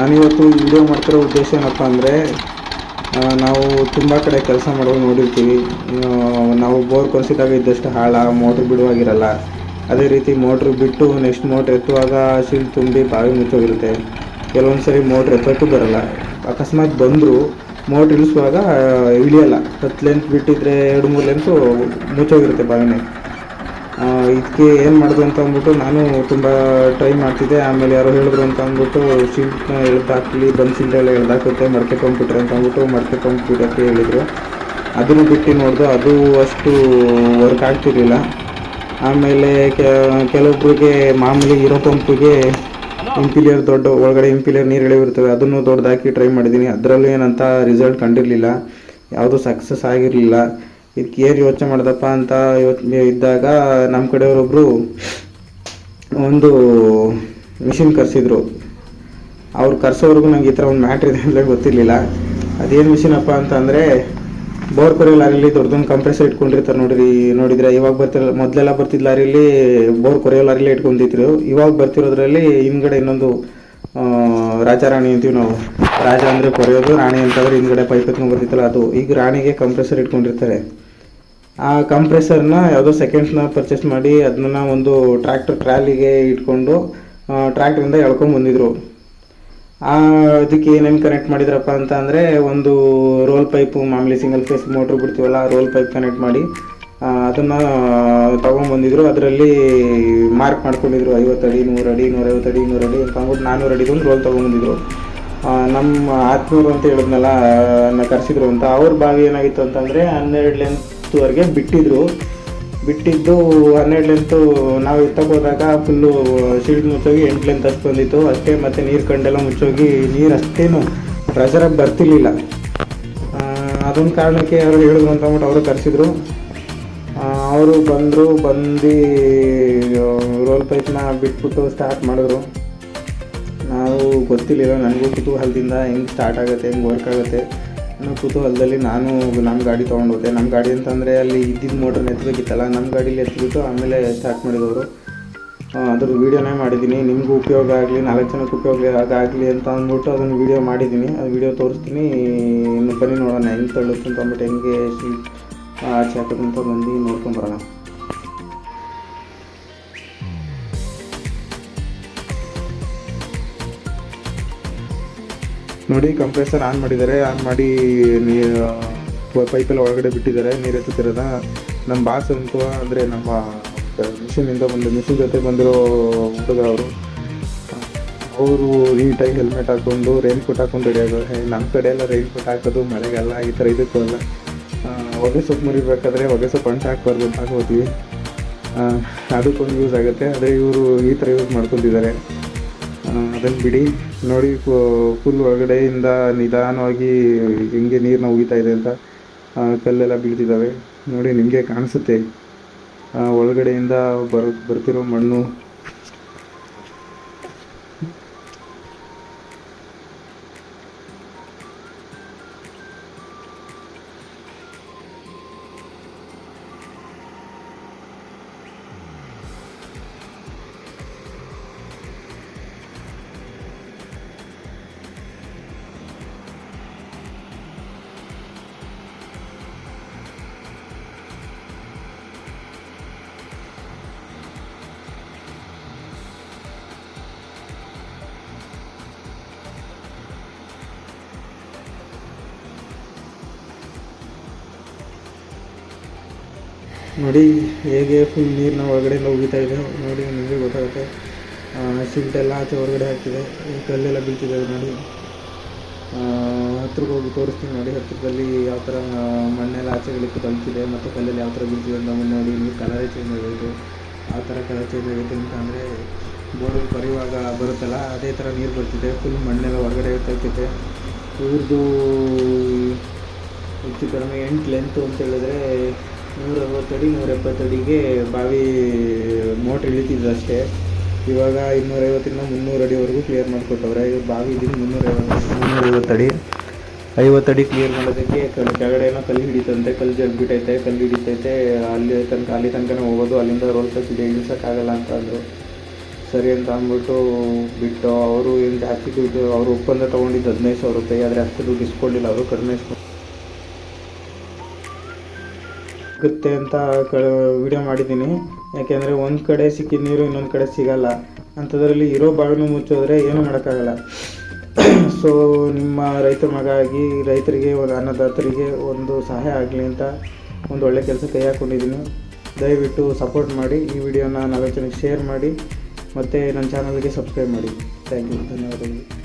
ನಾನಿವತ್ತು ಈ ವಿಡಿಯೋ ಮಾಡ್ತಿರೋ ಉದ್ದೇಶ ಏನಪ್ಪ ಅಂದರೆ ನಾವು ತುಂಬ ಕಡೆ ಕೆಲಸ ಮಾಡೋದು ನೋಡಿರ್ತೀವಿ. ನಾವು ಬೋರ್ ಕೊರೆಸಿದಾಗ ಇದ್ದಷ್ಟು ಹಾಳ, ಮೋಟ್ರ್ ಬಿಡುವಾಗಿರಲ್ಲ. ಅದೇ ರೀತಿ ಮೋಟ್ರ್ ಬಿಟ್ಟು ನೆಕ್ಸ್ಟ್ ಮೋಟ್ರ್ ಎತ್ತುವಾಗ ಸೀಲ್ ತುಂಬಿ ಬಾವಿ ಮುಚ್ಚೋಗಿರುತ್ತೆ. ಕೆಲವೊಂದು ಸರಿ ಮೋಟ್ರ್ ಎತ್ತೋಕ್ಕೂ ಬರಲ್ಲ. ಅಕಸ್ಮಾತ್ ಬಂದರೂ ಮೋಟ್ರ್ ಇಳಿಸುವಾಗ ಇಳಿಯಲ್ಲ. ಹತ್ತು ಲೆಂತ್ ಬಿಟ್ಟಿದ್ರೆ ಎರಡು ಮೂರು ಲೆಂತು ಮುಚ್ಚೋಗಿರುತ್ತೆ ಬಾವಿನೇ. ಇದಕ್ಕೆ ಏನು ಮಾಡೋದು ಅಂತ ಅಂದ್ಬಿಟ್ಟು ನಾನು ತುಂಬ ಟ್ರೈ ಮಾಡ್ತಿದ್ದೆ. ಆಮೇಲೆ ಯಾರೋ ಹೇಳಿದ್ರು ಅಂತ ಅಂದ್ಬಿಟ್ಟು ಶೀಲ್ಡ್ನ ಎಳ್ದಾಕಲಿ ಶೀಲ್ಡ್ ಎಲ್ಲ ಎಳ್ದಾಕುತ್ತೆ, ಮಡಕೆ ಕಂಪ್ಯೂಟರ್ ಅಂತ ಅಂದ್ಬಿಟ್ಟು ಮಡಕೆ ಕಂಪ್ಯೂಟರ್ಗೆ ಹೇಳಿದರು. ಅದನ್ನು ಬಿಟ್ಟು ನೋಡಿದ್ರು ಅದು ಅಷ್ಟು ವರ್ಕ್ ಆಗ್ತಿರಲಿಲ್ಲ. ಆಮೇಲೆ ಕೆಲವೊಬ್ರಿಗೆ ಮಾಮೂಲಿ ಇರೋ ಪಂಪಿಗೆ ಇಂಪಿಲಿಯರ್ ದೊಡ್ಡ, ಒಳಗಡೆ ಇಂಪಿಲಿಯರ್ ನೀರು ಇಳಿವಿರ್ತವೆ ಅದನ್ನು ದೊಡ್ಡದಾಕಿ ಟ್ರೈ ಮಾಡಿದ್ದೀನಿ. ಅದರಲ್ಲೂ ಏನಂತ ರಿಸಲ್ಟ್ ಕಂಡಿರಲಿಲ್ಲ. ಯಾವುದು ಸಕ್ಸಸ್ ಆಗಿರಲಿಲ್ಲ. ಇದಕ್ಕೆ ಏನು ಯೋಚನೆ ಮಾಡ್ದಪ್ಪ ಅಂತ ಇದ್ದಾಗ ನಮ್ಮ ಕಡೆಯವರೊಬ್ಬರು ಒಂದು ಮಿಷಿನ್ ಕರೆಸಿದ್ರು. ಅವ್ರು ಕರ್ಸೋವರೆಗೂ ನಂಗೆ ಈ ಥರ ಒಂದು ಮ್ಯಾಟ್ರ್ ಇದೆ ಅಂತ ಗೊತ್ತಿರಲಿಲ್ಲ. ಅದೇನು ಮಿಷಿನಪ್ಪ ಅಂತ ಅಂದರೆ ಬೋರ್ ಕೊರೆಯೋ ಲಾರಿಲಿ ದೊಡ್ಡದೊಂದು ಕಂಪ್ರೆಸರ್ ಇಟ್ಕೊಂಡಿರ್ತಾರೆ ನೋಡಿರಿ, ನೋಡಿದ್ರೆ ಇವಾಗ ಬರ್ತಿರಲ್ಲ ಮೊದಲೆಲ್ಲ ಬರ್ತಿದ್ದ ಲಾರಿಲಿ ಬೋರ್ ಕೊರೆಯೋ ಲಾರಿಲಿ ಇಟ್ಕೊಂಡಿದ್ರು. ಇವಾಗ ಬರ್ತಿರೋದ್ರಲ್ಲಿ ಹಿಂದ್ಗಡೆ ಇನ್ನೊಂದು ರಾಜ ರಾಣಿ ಅಂತೀವಿ ನಾವು. ರಾಜ ಅಂದರೆ ಕೊರೆಯೋದು, ರಾಣಿ ಅಂತಂದ್ರೆ ಹಿಂದ್ಗಡೆ ಪೈಪ್ ಎತ್ಕೊಂಡು ಬರ್ತಿತ್ತಲ್ಲ ಅದು. ಈಗ ರಾಣಿಗೆ ಕಂಪ್ರೆಸರ್ ಇಟ್ಕೊಂಡಿರ್ತಾರೆ. ಆ ಕಂಪ್ರೆಸರ್ನ ಯಾವುದೋ ಸೆಕೆಂಡ್ಸ್ನ ಪರ್ಚೇಸ್ ಮಾಡಿ ಅದನ್ನ ಒಂದು ಟ್ರ್ಯಾಕ್ಟರ್ ಟ್ರಾಲಿಗೆ ಇಟ್ಕೊಂಡು ಟ್ರ್ಯಾಕ್ಟ್ರಿಂದ ಎಳ್ಕೊಂಡು ಬಂದಿದ್ರು. ಆ ಅದಕ್ಕೆ ಏನೇನು ಕನೆಕ್ಟ್ ಮಾಡಿದ್ರಪ್ಪ ಅಂತ ಅಂದರೆ ಒಂದು ರೋಲ್ ಪೈಪು ಮಾಮೂಲಿ ಸಿಂಗಲ್ ಫೇಸ್ ಮೋಟ್ರ್ ಬಿಡ್ತೀವಲ್ಲ ರೋಲ್ ಪೈಪ್ ಕನೆಕ್ಟ್ ಮಾಡಿ ಅದನ್ನು ತೊಗೊಂಬಂದಿದ್ರು ಅದರಲ್ಲಿ ಮಾರ್ಕ್ ಮಾಡ್ಕೊಂಡಿದ್ರು, ಐವತ್ತು ಅಡಿ, ನೂರು ಅಡಿ, ನೂರೈವತ್ತು ಅಡಿ, ನೂರು ಅಡಿ ಅಂತ ಅಂದ್ಬಿಟ್ಟು ನಾನ್ನೂರು ಅಡಿದೊಂದು ರೋಲ್ ತೊಗೊಂಬಂದಿದ್ರು ನಮ್ಮ ಆತ್ಮೂರು ಅಂತ ಹೇಳಿದ್ನಲ್ಲ ಕರೆಸಿದ್ರು ಅಂತ, ಅವ್ರ ಬಾವಿ ಏನಾಗಿತ್ತು ಅಂತಂದರೆ ಹನ್ನೆರಡು ಲೆಂತ್ವರೆಗೆ ಬಿಟ್ಟಿದ್ರು. ಬಿಟ್ಟಿದ್ದು ಹನ್ನೆರಡು ಲೆಂತು ನಾವು ಎತ್ತಕ್ಕೋದಾಗ ಫುಲ್ಲು ಶೀಲ್ಡ್ ಮುಚ್ಚೋಗಿ ಎಂಟು ಲೆಂತ್ ಅಷ್ಟು ಬಂದಿತ್ತು. ಅಷ್ಟೇ ಮತ್ತು ನೀರು ಕಂಡೆಲ್ಲ ಮುಚ್ಚೋಗಿ ನೀರು ಅಷ್ಟೇನು ಪ್ರೆಸರಾಗಿ ಬರ್ತಿರ್ಲಿಲ್ಲ. ಅದೊಂದು ಕಾರಣಕ್ಕೆ ಅವರು ಹೇಳಿದ್ರು ಅಂತ ಅಂದ್ಬಿಟ್ಟು ಅವರು ಕರೆಸಿದ್ರು ಅವರು ಬಂದರು, ಬಂದು ರೋಲ್ ಪೈಪ್ನ ಬಿಟ್ಬಿಟ್ಟು ಸ್ಟಾರ್ಟ್ ಮಾಡಿದ್ರು. ನಾವು ಗೊತ್ತಿರಲಿಲ್ಲ, ನನಗೂ ಕುತೂಹಲದಿಂದ ಹೆಂಗೆ ಸ್ಟಾರ್ಟ್ ಆಗುತ್ತೆ, ಹೆಂಗೆ ವರ್ಕ್ ಆಗುತ್ತೆ. ಅನ್ನೋ ಕುತೂಹಲದಲ್ಲಿ ನಾನು ನಮ್ಮ ಗಾಡಿ ತೊಗೊಂಡು ಹೋದೆ. ನಮ್ಮ ಗಾಡಿ ಅಂತಂದರೆ ಅಲ್ಲಿ ಇದ್ದಿದ್ದ ಮೋಟ್ರನ್ನ ಎತ್ತಬೇಕಿತ್ತಲ್ಲ ನಮ್ಮ ಗಾಡೀಲಿ ಎತ್ತಿಬಿಟ್ಟು ಆಮೇಲೆ ಸ್ಟಾರ್ಟ್ ಮಾಡಿದವರು. ಅದ್ರ ವೀಡಿಯೋನೇ ಮಾಡಿದ್ದೀನಿ ನಿಮಗೂ ಉಪಯೋಗ ಆಗಲಿ, ನಾಲ್ಕು ಜನಕ್ಕೆ ಉಪಯೋಗ ಆಗಲಿ ಅಂತ ಅಂದ್ಬಿಟ್ಟು ಅದನ್ನು ವೀಡಿಯೋ ಮಾಡಿದ್ದೀನಿ ಅದು ವೀಡಿಯೋ ತೋರಿಸ್ತೀನಿ. ಇನ್ನು ಬನ್ನಿ ನೋಡೋಣ, ಹೆಂಗೆ ತಳ್ಳುತ್ತೆ ಅಂತ ಅಂದ್ಬಿಟ್ಟು ಹೆಂಗೆ ಆಚೆ ಹಾಕೋದಂತ ಬಂದು ನೋಡ್ಕೊಂಬರೋಣ ನೋಡಿ ಕಂಪ್ರೆಸರ್ ಆನ್ ಮಾಡಿದ್ದಾರೆ. ಆನ್ ಮಾಡಿ ನೀರು ಪೈಪೆಲ್ಲ ಒಳಗಡೆ ಬಿಟ್ಟಿದ್ದಾರೆ. ನೀರು ಎತ್ತುತ್ತಿರೋದ ನಮ್ಮ ಬಾಸ್ ಅಂತ ಅಂದರೆ ನಮ್ಮ ಮಿಷಿನಿಂದ ಬಂದು ಮಿಷಿನ್ ಜೊತೆ ಬಂದಿರೋ ಹುಡುಗ ಅವರು. ಅವರು ನೀಟಾಗಿ ಹೆಲ್ಮೆಟ್ ಹಾಕ್ಕೊಂಡು ರೈನ್ ಕೋಟ್ ಹಾಕೊಂಡು ಆಗೋರು ನಮ್ಮ ಕಡೆ ಎಲ್ಲ ರೈನ್ ಕೋಟ್ ಹಾಕೋದು, ಮಳೆಗೆಲ್ಲ ಈ ಥರ ಇದಕ್ಕೂ ಅಲ್ಲ. ಹೊಗೆ ಸೊಪ್ಪು ಮುರಿಬೇಕಾದ್ರೆ ಹೊಗೆ ಸೊಪ್ಪು ಅಂಟು ಹಾಕ್ಬಾರ್ದು ಅಂತ ಹಾಕೋತೀವಿ. ಅದಕ್ಕೊಂದು ಯೂಸ್ ಆಗುತ್ತೆ. ಆದರೆ ಇವರು ಈ ಥರ ಯೂಸ್ ಮಾಡ್ಕೊತಿದ್ದಾರೆ ಅದನ್ನು ಬಿಡಿ. ನೋಡಿ ಫುಲ್ ಒಳಗಡೆಯಿಂದ ನಿಧಾನವಾಗಿ ಹೆಂಗೆ ನೀರನ್ನ ಉಗಿತಾ ಇದೆ ಅಂತ ಕಲ್ಲೆಲ್ಲ ಬೀಳ್ತಿದ್ದಾವೆ ನೋಡಿ, ನಿಮಗೆ ಕಾಣಿಸುತ್ತೆ. ಒಳಗಡೆಯಿಂದ ಬರೋ, ಬರ್ತಿರೋ ಮಣ್ಣು ನೋಡಿ, ಹೇಗೆ ಫುಲ್ ನೀರನ್ನ ಒಳಗಡೆಯಿಂದ ಉಗಿತಾ ಇದೆ ನೋಡಿ, ನಿಮಗೆ ಗೊತ್ತಾಗುತ್ತೆ. ಸಿಲ್ಟ್ ಎಲ್ಲ ಆಚೆ ಹೊರಗಡೆ ಹಾಕ್ತಿದೆ, ಈ ಕಲ್ಲೆಲ್ಲ ಬೀಳ್ತಿದೆ ನೋಡಿ. ಹತ್ರಕ್ಕೆ ಹೋಗಿ ತೋರಿಸ್ತೀನಿ ನೋಡಿ, ಹತ್ರದಲ್ಲಿ ಯಾವ ಥರ ಮಣ್ಣೆಲ್ಲ ಆಚೆಗಳಿಗೆ ತಲುಪಿದೆ ಮತ್ತು ಕಲ್ಲಲ್ಲಿ ಯಾವ ಥರ ಬೀಳ್ತಿದೆ ಅಂತ ನೋಡಿ ನೀವು ಕಲರೇ ಚೇಂಜ್ ಆಗೈತೆ ಆ ಥರ ಕಲರ್ ಚೇಂಜ್ ಆಗುತ್ತೆ ಅಂತ ಅಂದರೆ, ಬೋರ್ವೆಲ್ ಬರೆಯುವಾಗ ಬರುತ್ತಲ್ಲ, ಅದೇ ಥರ ನೀರು ಬರ್ತಿದೆ ಫುಲ್ ಮಣ್ಣೆಲ್ಲ ಹೊರಗಡೆ ತಲುಪಿದೆ ಇವ್ರದ್ದು ಹೆಚ್ಚು ಕಡಿಮೆ ಎಂಟು ಲೆಂತು ಅಂತ ಹೇಳಿದ್ರೆ ನೂರ ಅರವತ್ತಡಿ ನೂರ ಎಪ್ಪತ್ತಡಿಗೆ ಬಾವಿ ಮೋಟ್ರ್ ಇಳಿತಿದ್ದು ಅಷ್ಟೇ. ಇವಾಗ ಇನ್ನೂರೈವತ್ತರಿಂದ ಮುನ್ನೂರು ಅಡಿವರೆಗೂ ಕ್ಲಿಯರ್ ಮಾಡಿಕೊಟ್ಟವ್ರೆ. ಇವಾಗ ಬಾವಿ ಇದ್ದೀನಿ ಮುನ್ನೂರ ಮುನ್ನೂರೈವತ್ತು ಅಡಿ ಐವತ್ತು ಅಡಿ ಕ್ಲಿಯರ್ ಮಾಡೋದಕ್ಕೆ ಕೆಳ- ಕೆಳಗಡೆ ಏನೋ ಕಲ್ಲು ಹಿಡಿತಂತೆ, ಕಲ್ಲು ಜಗ್ಬಿಟ್ಟೈತೆ ಕಲ್ಲು ಹಿಡಿತೈತೆ. ಅಲ್ಲಿ ತನಕ, ಅಲ್ಲಿ ತನಕನೇ ಹೋಗೋದು, ಅಲ್ಲಿಂದ ರೋಲ್ ಇದೆ ಇಳಿಸೋಕ್ಕಾಗಲ್ಲ ಅಂತ ಅಂದರು. ಸರಿ ಅಂತ ಅಂದ್ಬಿಟ್ಟು ಬಿಟ್ಟು, ಅವರು ಏನು ಜಾಸ್ತಿ ದುಡ್ಡು, ಅವರು ಒಪ್ಪಂದ ತೊಗೊಂಡಿದ್ದು ಹದಿನೈದು ಸಾವಿರ ರೂಪಾಯಿ, ಆದರೆ ಅಷ್ಟು ದುಡ್ಡು ಇಸ್ಕೊಳ್ಳಿಲ್ಲ ಅವರು ಕಡಿಮೆ ಇಸ್ಕೊ ಸಿಗುತ್ತೆ ಅಂತ ಕ ವಿಡಿಯೋ ಮಾಡಿದ್ದೀನಿ. ಯಾಕೆಂದರೆ ಒಂದು ಕಡೆ ಸಿಕ್ಕಿದ ನೀರು ಇನ್ನೊಂದು ಕಡೆ ಸಿಗಲ್ಲ. ಅಂಥದ್ರಲ್ಲಿ ಇರೋ ಬಾವಿನ ಮುಚ್ಚೋದ್ರೆ ಏನೂ ಮಾಡೋಕ್ಕಾಗಲ್ಲ. ಸೊ ನಿಮ್ಮ ರೈತರ ಮಗ ಆಗಿ ರೈತರಿಗೆ ಒಂದು ಅನ್ನದಾತರಿಗೆ ಒಂದು ಸಹಾಯ ಆಗಲಿ ಅಂತ ಒಂದು ಒಳ್ಳೆ ಕೆಲಸ ಕೈ ಹಾಕ್ಕೊಂಡಿದ್ದೀನಿ ದಯವಿಟ್ಟು ಸಪೋರ್ಟ್ ಮಾಡಿ, ಈ ವಿಡಿಯೋನ ನಾಲ್ಕು ಜನಕ್ಕೆ ಶೇರ್ ಮಾಡಿ, ಮತ್ತು ನನ್ನ ಚಾನಲ್ಗೆ ಸಬ್ಸ್ಕ್ರೈಬ್ ಮಾಡಿ. ಥ್ಯಾಂಕ್ ಯು ಧನ್ಯವಾದಗಳು.